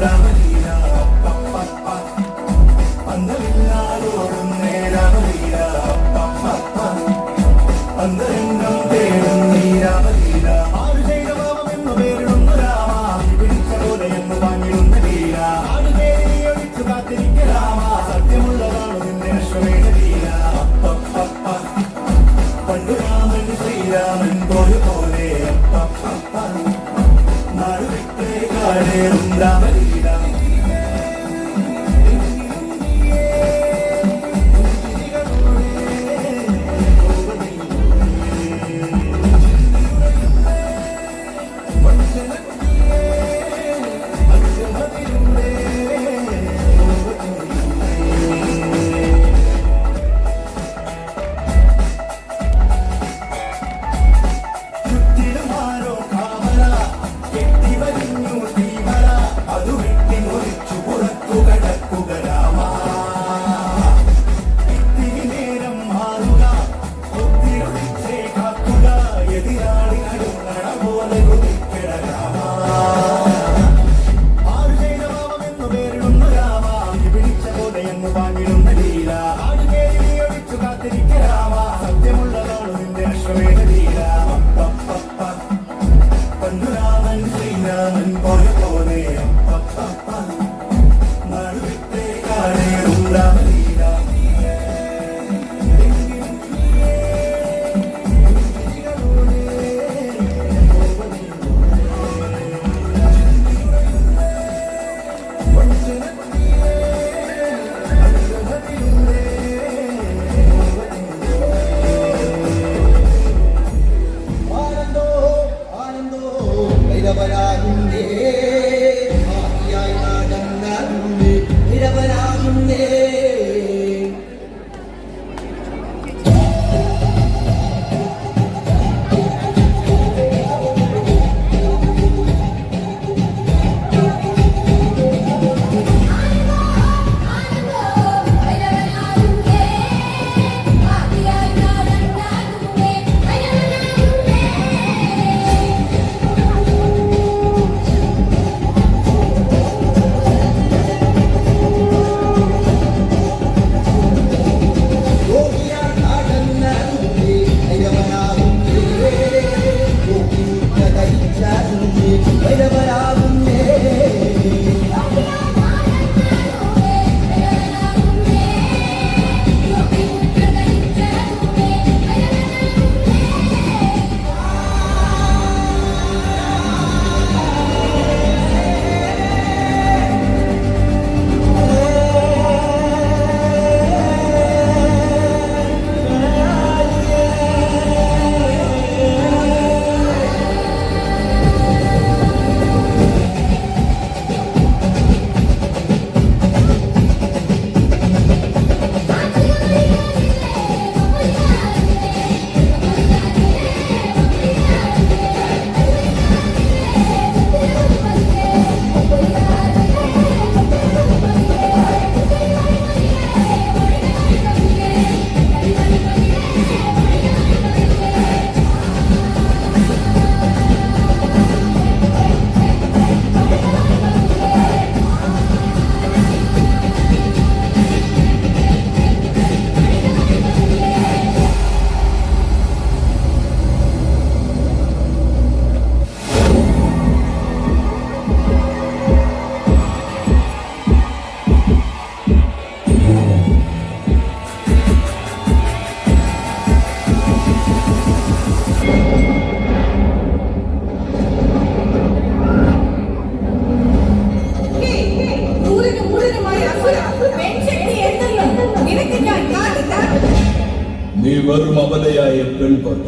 啦 പഴരുന്ന വെറും അവതയായ പെൺകൊണ്ട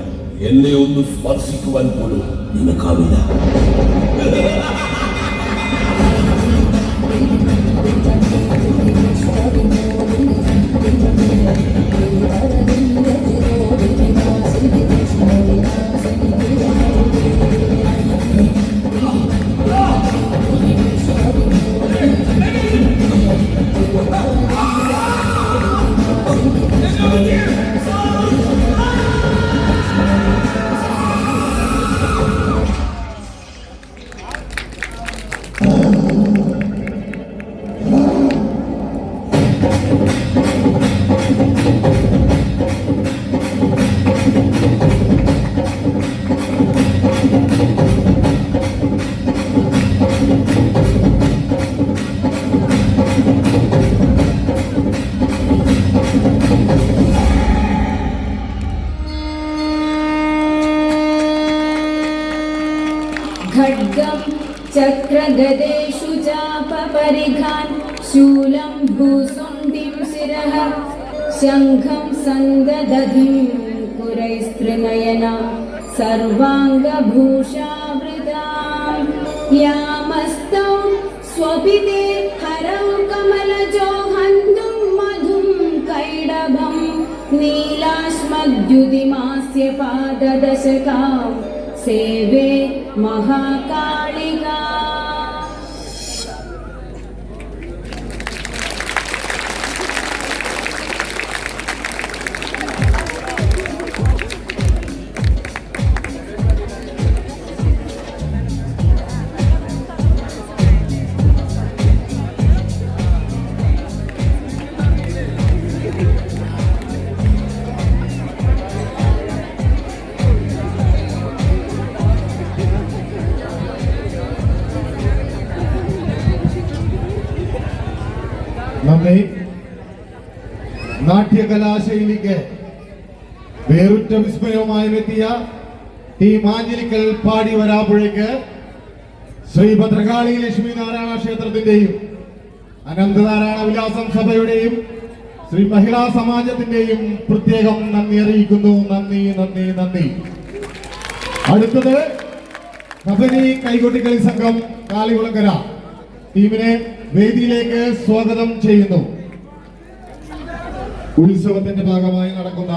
എന്നെ ഒന്ന് സ്പർശിക്കുവാൻ പോലും നിനക്കാവില്ല. खड्गं चक्रगदेषु चापपरिघान् शूलं भूसुण्डिं शिरः शङ्खं सन्ददधिं कुरैस्त्रिनयना सर्वाङ्गभूषावृताम् यामस्तौ स्वपिते हरौ कमलजो हन्तुं मधुं कैडभं नीलाश्मद्युतिमास्य पाददशकाम् सेवे महाकालिका നമ്മെ നാട്യകലാശൈലിക്ക് വേറുറ്റ വിസ്മയവുമായി എത്തിയ ടി മാഞ്ഞിലിക്കൽ പാടി വരാപ്പുഴയ്ക്ക് ശ്രീ ഭദ്രകാളി ലക്ഷ്മി നാരായണ ക്ഷേത്രത്തിന്റെയും അനന്തനാരായണ വിലാസം സഭയുടെയും ശ്രീ മഹിളാ സമാജത്തിന്റെയും പ്രത്യേകം നന്ദി അറിയിക്കുന്നു. നന്ദി നന്ദി നന്ദി. അടുത്തത് കബനി കൈകൊട്ടിക്കളി സംഘം കാളികുളങ്കര ടീമിനെ വേദിയിലേക്ക് സ്വാഗതം ചെയ്യുന്നു. ഉത്സവത്തിന്റെ ഭാഗമായി നടക്കുന്ന